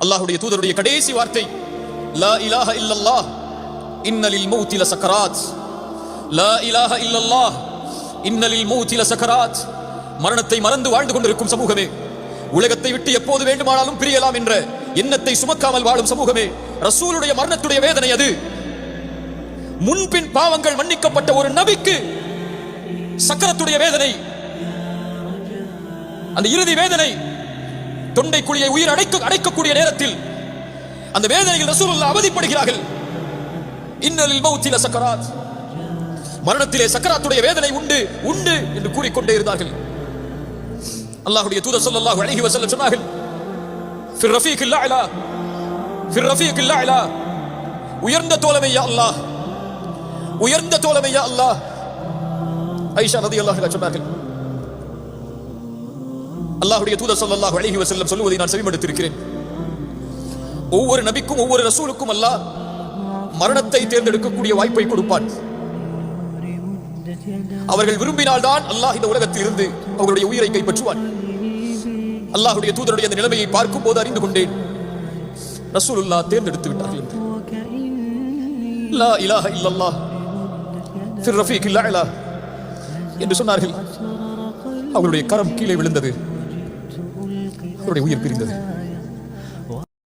அல்லாஹுடைய தூதருடைய கடைசி வார்த்தை லா இலாஹ இல்லல்லாஹ் இன்னலில் மௌத்தில சக்கராத். லா இலாஹ இல்லல்லாஹ் இன்னலில் மௌத்தில சக்கராத். மரணத்தை மறந்து வாழ்ந்து கொண்டிருக்கும் சமூகமே உலகத்தை விட்டு எப்போது வேண்டுமானாலும் பிரியலாம் என்ற எண்ணத்தை சுமக்காமல் வாழும் சமூகமே ரசூலுடைய மரணத்துடைய வேதனை அது. முன்பின் பாவங்கள் மன்னிக்கப்பட்ட ஒரு நபிக்கு சக்கரத்துடைய வேதனை அந்த இறுதி வேதனை தொண்டை குழியை உயிர் அடைக்க அடைக்கக்கூடிய நேரத்தில் அந்த வேதனையில் ரசூலுல்லாஹ் அவதிப்படுகிறார்கள். இன்னலில் மௌத்தில சக்கராத். மரணத்திலே சக்கராத்துடைய வேதனை உண்டு உண்டு என்று கூறிக்கொண்டே இருந்தார்கள். அல்லாஹுடைய தூதர் ஸல்லல்லாஹு அழகி வசல்ல சொன்னார்கள் ஃபிர் இல்லா அலா ஃபிர் ரஃபீக்கில் அலா உயர்ந்த தோழமை யா அல்லாஹ் உயர்ந்த தோழமை யா அல்லாஹ். ஐஷா ரலியல்லாஹு அல்லாஹ் சொன்னார்கள் அல்லாஹுடைய தூதர் ஸல்லல்லாஹு அழகி வசல்லம் சொல்லுவதை நான் செவிமடுத்திருக்கிறேன். ஒவ்வொரு நபிக்கும் ஒவ்வொரு ரசூலுக்கும் அல்லாஹ் மரணத்தை தேர்ந்தெடுக்கக்கூடிய வாய்ப்பை கொடுப்பான். அவர்கள் விரும்பினால் தான் அல்லாஹ் இந்த உலகத்தில் இருந்து அவர்களுடைய உயிரை கைப்பற்றுவான். அல்லாஹுடைய தூதருடைய அந்த நிலைமையை பார்க்கும் போது அறிந்து கொண்டேன். ரசூலுல்லாஹ் தேர்ந்தெடுத்து விட்டார்கள் என்று. லா இலாஹ இல்லல்லாஹ் ஃபிர் ரஃபீக் அலா என்று சொன்னார்கள். அவருடைய கரம் கீழே விழுந்தது. அவருடைய உயிர் பிரிந்தது.